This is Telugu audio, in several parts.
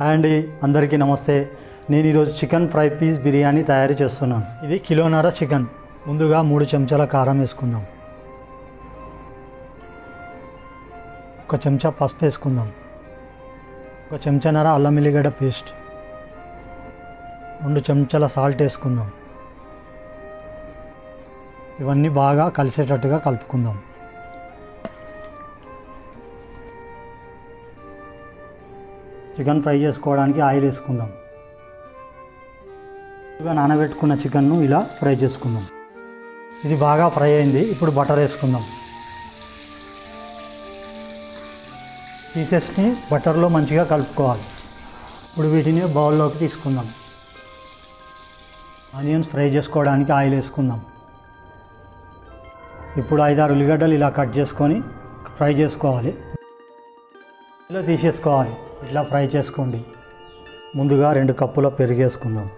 అండ్ అండి అందరికీ నమస్తే. నేను ఈరోజు చికెన్ ఫ్రై పీస్ బిర్యానీ తయారు చేస్తున్నాను. ఇది కిలోన్నర చికెన్. ముందుగా మూడు చెంచాల కారం వేసుకుందాం. ఒక చెంచా పసుపు వేసుకుందాం. ఒక చెంచాన్నర అల్లం ఎల్లిగడ్డ పేస్ట్. రెండు చెంచాల సాల్ట్ వేసుకుందాం. ఇవన్నీ బాగా కలిసేటట్టుగా కలుపుకుందాం. చికెన్ ఫ్రై చేసుకోవడానికి ఆయిల్ వేసుకుందాం. ఇక నానబెట్టుకున్న చికెన్ను ఇలా ఫ్రై చేసుకుందాం. ఇది బాగా ఫ్రై అయింది ఇప్పుడు బటర్ వేసుకుందాం. పీసెస్ని బటర్లో మంచిగా కలుపుకోవాలి. ఇప్పుడు వీటిని బౌల్లోకి తీసుకుందాం. ఆనియన్స్ ఫ్రై చేసుకోవడానికి ఆయిల్ వేసుకుందాం. ఇప్పుడు ఐదారు ఉల్లిగడ్డలు ఇలా కట్ చేసుకొని ఫ్రై చేసుకోవాలి. ఇలా తీసేసుకోవాలి. ఇట్లా ఫ్రై చేసుకోండి. ముందుగా రెండు కప్పుల పెరుగు వేసుకుందాం.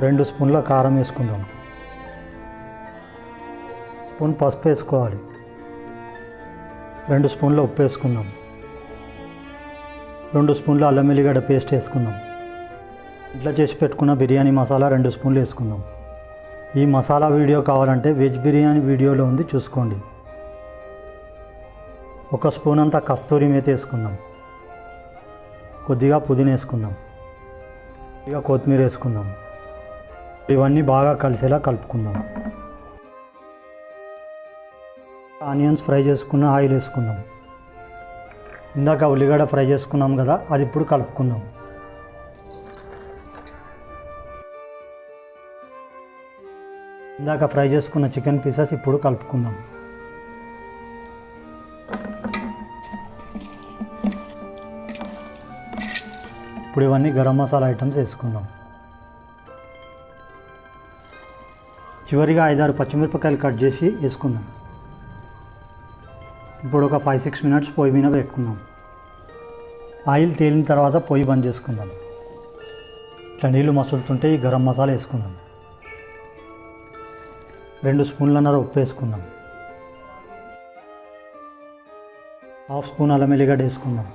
రెండు స్పూన్ల కారం వేసుకుందాం. స్పూన్ పసుపు వేసుకోవాలి. రెండు స్పూన్ల ఉప్పు వేసుకుందాం. రెండు స్పూన్ల అల్లం ఎల్లిగడ్డ పేస్ట్ వేసుకుందాం. ఇట్లా చేసి పెట్టుకున్న బిర్యానీ మసాలా రెండు స్పూన్లు వేసుకుందాం. ఈ మసాలా వీడియో కావాలంటే వెజ్ బిర్యానీ వీడియోలో ఉంది చూసుకోండి. ఒక స్పూన్ అంతా కస్తూరి మేతి వేసుకుందాం. కొద్దిగా పుదీనా వేసుకుందాం. కొద్దిగా కొత్తిమీర వేసుకుందాం. ఇవన్నీ బాగా కలిసేలా కలుపుకుందాం. ఆనియన్స్ ఫ్రై చేసుకున్న ఆయిల్ వేసుకుందాం. ఇందాక ఉల్లిగడ్డ ఫ్రై చేసుకున్నాం కదా అది ఇప్పుడు కలుపుకుందాం. ఇందాక ఫ్రై చేసుకున్న చికెన్ పీసెస్ ఇప్పుడు కలుపుకుందాం. ఇప్పుడు ఇవన్నీ గరం మసాలా ఐటమ్స్ వేసుకుందాం. చివరిగా ఐదారు పచ్చిమిరపకాయలు కట్ చేసి వేసుకుందాం. ఇప్పుడు ఒక ఫైవ్ సిక్స్ మినిట్స్ పొయ్యి మీద పెట్టుకుందాం. ఆయిల్ తేలిన తర్వాత పొయ్యి బంద్ చేసుకుందాం. ఇట్లా నీళ్ళు మసులుతుంటే ఈ గరం మసాలా వేసుకుందాం. రెండు స్పూన్లన్నర ఉప్పు వేసుకుందాం. హాఫ్ స్పూన్ అల్లం ఎల్లిగడ్డ వేసుకుందాం.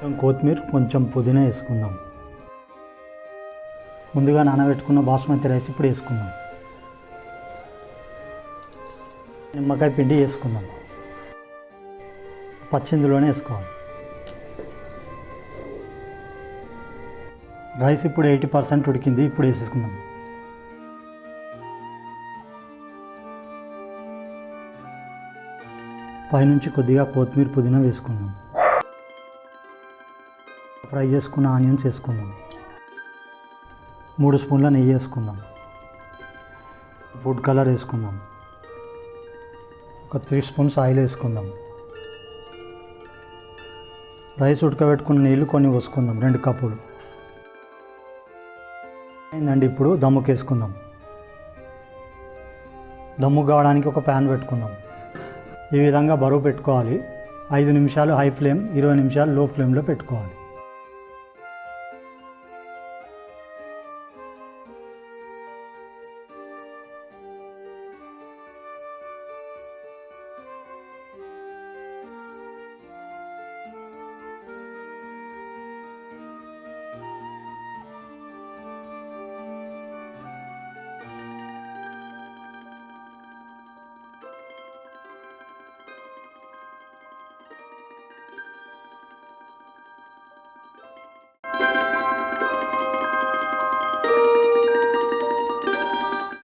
కొత్తిమీర కొంచెం పుదీనా వేసుకుందాం. ముందుగా నానబెట్టుకున్న బాస్మతి రైస్ ఇప్పుడు వేసుకుందాం. నిమ్మకాయ పిండి వేసుకుందాం. పచ్చిందులోనే వేసుకోవాలి. రైస్ ఇప్పుడు ఎయిటీ పర్సెంట్ ఉడికింది ఇప్పుడు వేసేసుకుందాం. పైనుంచి కొద్దిగా కొత్తిమీర పుదీనా వేసుకుందాం. ఫ్రై చేసుకున్న ఆనియన్స్ వేసుకుందాం. మూడు స్పూన్ల నెయ్యి వేసుకుందాం. ఫుడ్ కలర్ వేసుకుందాం. ఒక త్రీ స్పూన్స్ ఆయిల్ వేసుకుందాం. రైస్ ఉడకబెట్టుకున్న నీళ్ళు కొన్ని పోసుకుందాం రెండు కప్పులు. అయిందండి ఇప్పుడు దమ్ముకు వేసుకుందాం. దమ్ము కావడానికి ఒక ప్యాన్ పెట్టుకుందాం. ఈ విధంగా బరువు పెట్టుకోవాలి. ఐదు నిమిషాలు హై ఫ్లేమ్ ఇరవై నిమిషాలు లో ఫ్లేమ్లో పెట్టుకోవాలి.